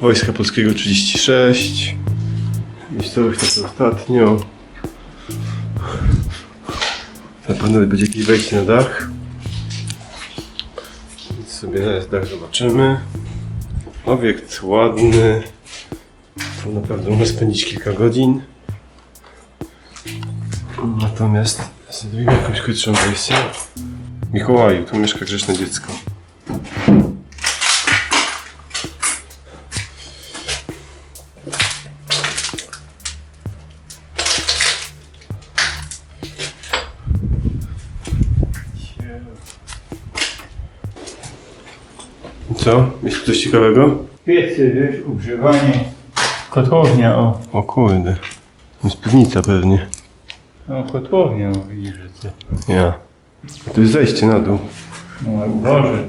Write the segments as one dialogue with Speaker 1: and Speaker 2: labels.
Speaker 1: Wojska Polskiego 36. Miejscowość taka ostatnio. Na pewno będzie jakieś wejście na dach. Więc sobie zaraz dach zobaczymy. Obiekt ładny. Tu naprawdę można spędzić kilka godzin. Natomiast zrobimy jakąś krótszą wersję. Mikołaju, tu mieszka grzeczne dziecko. Co? Jest coś ciekawego?
Speaker 2: Piecy, wiesz, ugrzewanie. Kotłownia, o.
Speaker 1: O kurde. To jest piwnica pewnie.
Speaker 2: No, kotłownia, o, widzisz, że to.
Speaker 1: Ja. Tu jest zejście na dół.
Speaker 2: No, ale Boże.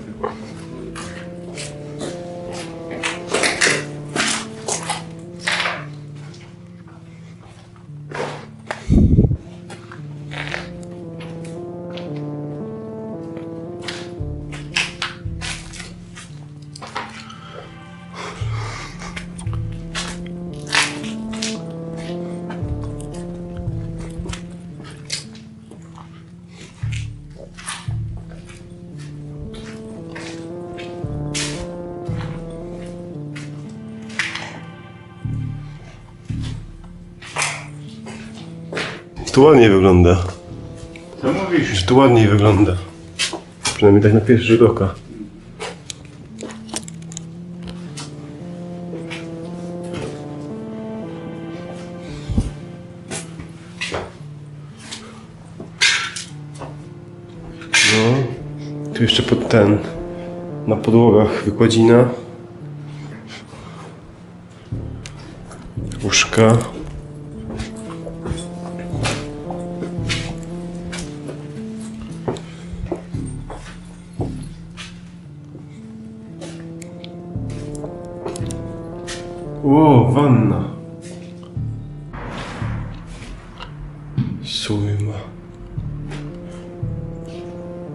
Speaker 1: Tu ładniej wygląda.
Speaker 2: Co mówisz?
Speaker 1: Że tu ładniej wygląda. Przynajmniej tak na pierwszy rzut oka. No, tu jeszcze pod ten, na podłogach wykładzina. Łóżka. O, wanna. Sujma.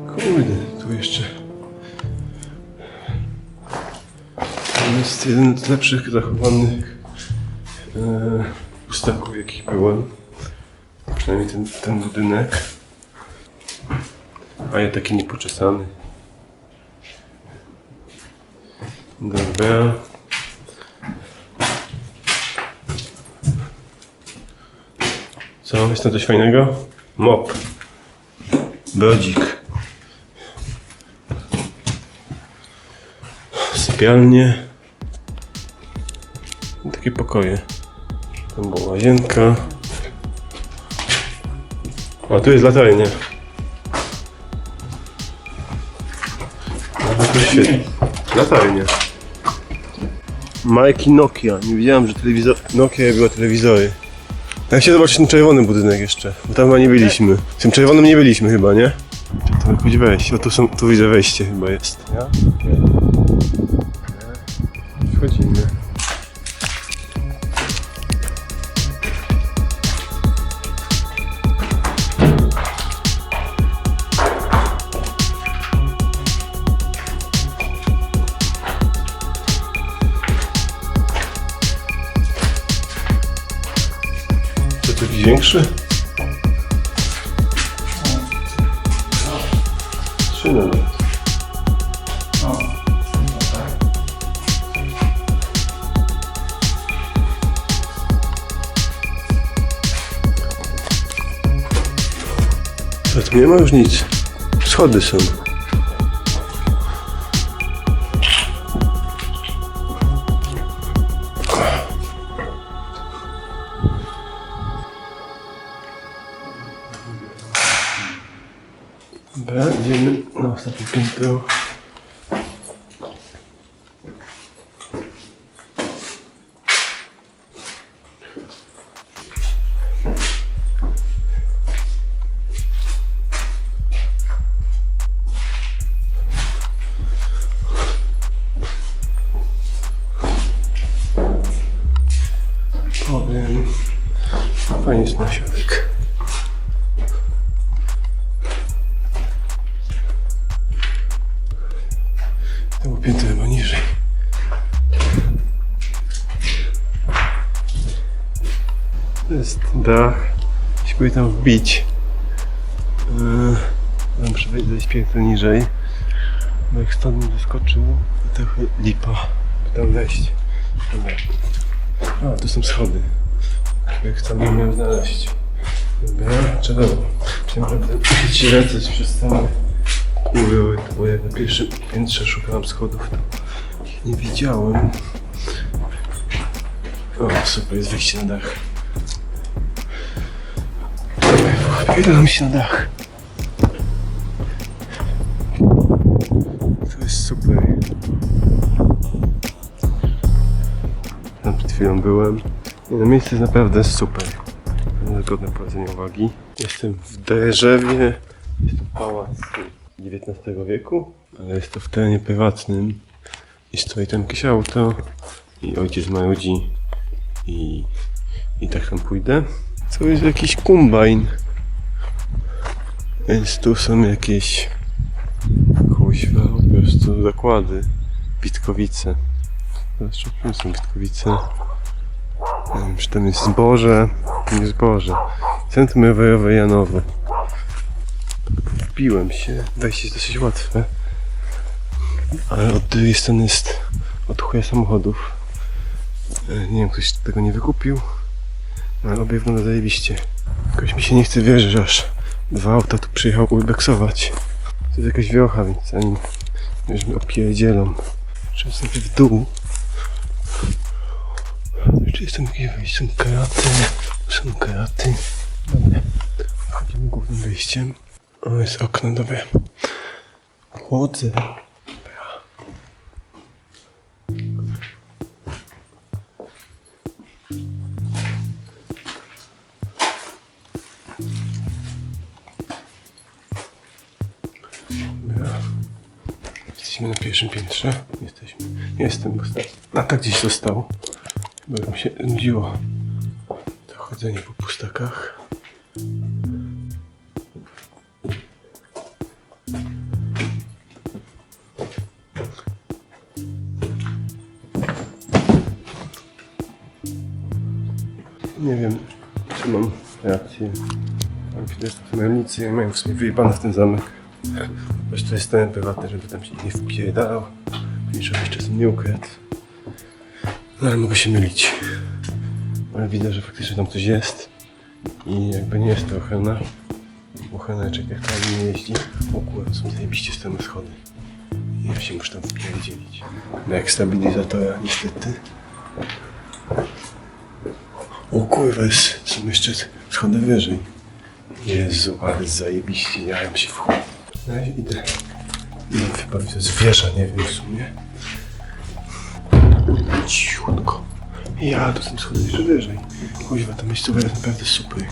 Speaker 1: Kurde, tu jeszcze. To jest jeden z lepszych zachowanych e, jakich byłem. Przynajmniej ten, ten budynek. A ja taki niepoczesany. Dobra. Co, jest tam coś fajnego? Mop. Brodzik. Sypialnie. Takie pokoje. Tam była łazienka. A tu jest latarnia. No, świetnie. Latarnia. Majki Nokia. Nie wiedziałem, że telewizor... Nokia robiła telewizory. Ja chciałem zobaczyć ten czerwony budynek jeszcze, bo tam chyba nie byliśmy. W tym czerwonym nie byliśmy chyba, nie? To jakoś wejść? O, tu, są, tu widzę wejście chyba jest. Ja? Wchodzimy. Większy? Nawet. To tu nie ma już nic. Schody są. Idziemy na ostatnie piętro. To było piętro chyba niżej. To jest dach. Musimy tam wbić. Yy, muszę wejść piętro niżej. No jak stąd nie wyskoczył, to trochę lipa. By tam wejść. Dobra. A, tu są schody. Jak stąd nie miałem znaleźć. Dobra, trzeba. Chciałem przejść ręce przez cały całe kury, bo jak na pierwszym piętrze szukałem schodów, to ich nie widziałem. O, super, jest wyjście na dach. Wpierdalam się na dach. To jest super. Tam przed chwilą byłem. Nie, no miejsce jest naprawdę super. Godne prowadzenia uwagi. Jestem w Drzewie. Jest to pałac XIX wieku, ale jest to w terenie prywatnym. I stoi tam jakieś auto. I ojciec ma ludzi. I, I tak tam pójdę. To jest jakiś kombajn. Więc tu są jakieś kuźwa, po prostu zakłady. Bitkowice. Teraz czym są Bitkowice? Nie wiem, czy tam jest zboże. Nie zboże. Centrum rowerowe Janowo. Wbiłem się. Wejście jest dosyć łatwe. Ale od drugiej strony jest od chuja samochodów. E, Nie wiem, ktoś tego nie wykupił. No, ale obie wygląda zajebiście. Jakoś mi się nie chce wierzyć, że aż dwa auta tu przyjechał urbexować. To jest jakaś wiocha, więc zanim już mnie opierdzielą. Trzeba sobie w dół. Czy jest tam jakieś? Są kraty. Są kraty. Dobra. Wchodzimy głównym wyjściem. O, jest okno, dobra. Chłodzę. Dobra. Jesteśmy na pierwszym piętrze. Jesteśmy. Jestem, bo sta- lata gdzieś został. Bo mi się nudziło to chodzenie po pustakach. Nie wiem, czy mam rację. Mam się też melnicy ja mają w sumie wyjebane w ten zamek. Bo to jest teren prywatny, żeby tam się nie wpierdalał. Niczego jeszcze czasem nie ukradł. No ale mogę się mylić. Ale widzę, że faktycznie tam coś jest. I jakby nie jest to ochrona. Ochroniaczek jak tam nie jeździ. O kurwa, są zajebiście strome schody. I ja się muszę tam wpierdzielić. No jak stabilizatora niestety. O kurwa, jest, są jeszcze schody wyżej. Jezu, ale zajebiście, jaram się w chuj. Na razie idę. Chyba to jest wieża, nie wiem w sumie. Cichutko. Ja, to są schody jeszcze wyżej. Kuźwa, ta miejscowa jest naprawdę super.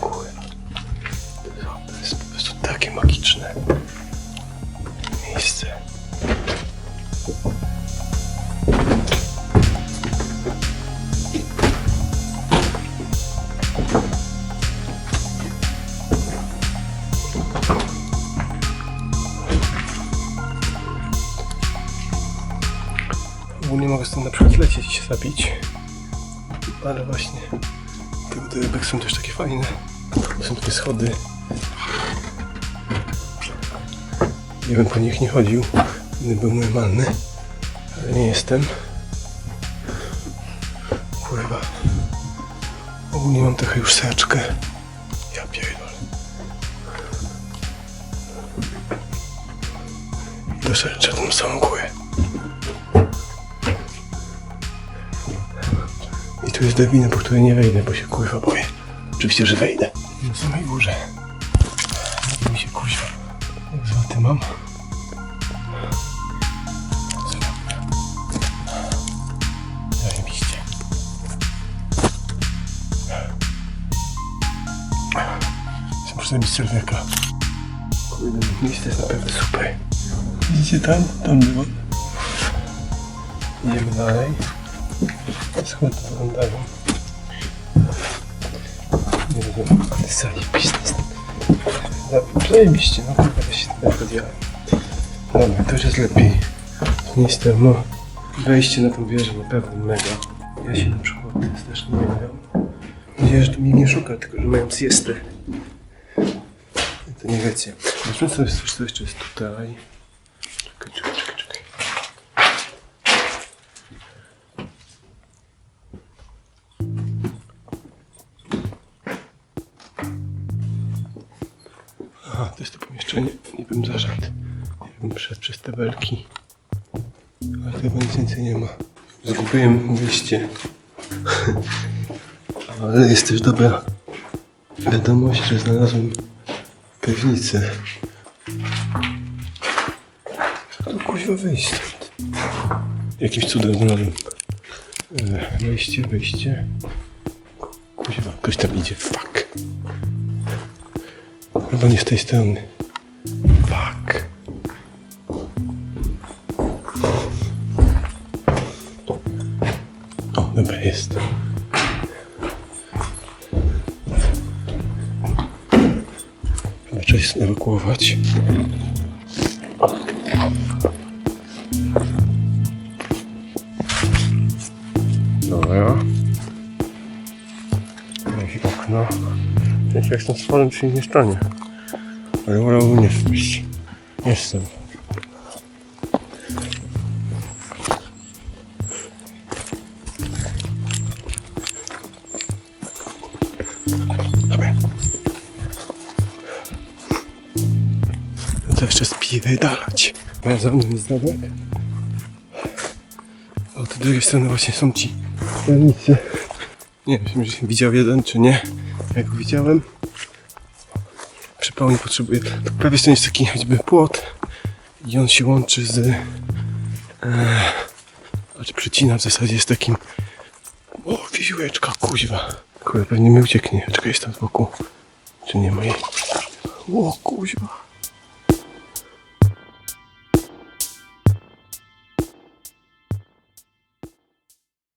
Speaker 1: Kurwa. To jest po prostu takie magiczne Ogólnie mogę stąd na przykład lecieć i się zabić. Ale właśnie tego dorybek są też takie fajne. Są takie schody. Ja bym po nich nie chodził, gdybym był normalny. Ale nie jestem. Kurwa. Ogólnie mam trochę już saczkę. Ja pierdolę. Doszedłem tą samą górę. Tu jest drabina, po której nie wejdę, bo się kurwa boję. Oczywiście, że wejdę. Na samej górze. Robi mi się kuźwa. Jak złoty mam. Zajebiście. Muszę zrobić sylweka. Kurde, miejsce jest naprawdę super. Widzicie tam? Tam było. Idziemy dalej. Schody wyglądają. Nie ale zajebiste. Za- Zajebiście, no kurwa, się tutaj podjałem. Dobra, to już jest lepiej. Nie jest termo. Wejście na tą wieżę na pewno mega. Ja się na przykład też nie mają. Nadzieję, że tu mnie nie szuka, tylko że mają siestę. To nie wiecie. Zobaczmy sobie coś, co jeszcze jest tutaj. Czekaj, czekaj. To jest to pomieszczenie. Nie bym zaszedł. Nie bym przeszedł przez te belki. Ale chyba nic więcej nie ma. Zgubiłem wyjście. Ale jest też dobra wiadomość, że znalazłem piwnicę. Tu kuźwa stąd. Jakimś cudem znalazłem. E, Wejście, wyjście. Kuźwa, ktoś tam idzie. Fuck. Chyba nie z tej strony. Fuck. O, dobra, jest. Chyba czas ewakuować. Dobra. Jakieś okno. Ja się jestem stworem przy mieszkaniu. Ale wolałbym nie wpaść. Jestem. Dobra. No to jeszcze za mną jest zamek. A od drugiej strony właśnie są ci sternicy. Nie wiem, czy widział jeden, czy nie. Jak widziałem. Przypału nie potrzebuję. Po prawej stronie jest taki choćby płot. I on się łączy z... E, znaczy przycina w zasadzie jest takim... O, wiewióreczka, kuźwa. Kurde, pewnie mi ucieknie. Czekaj, jest tam z boku. Czy nie ma jej? O, kuźwa.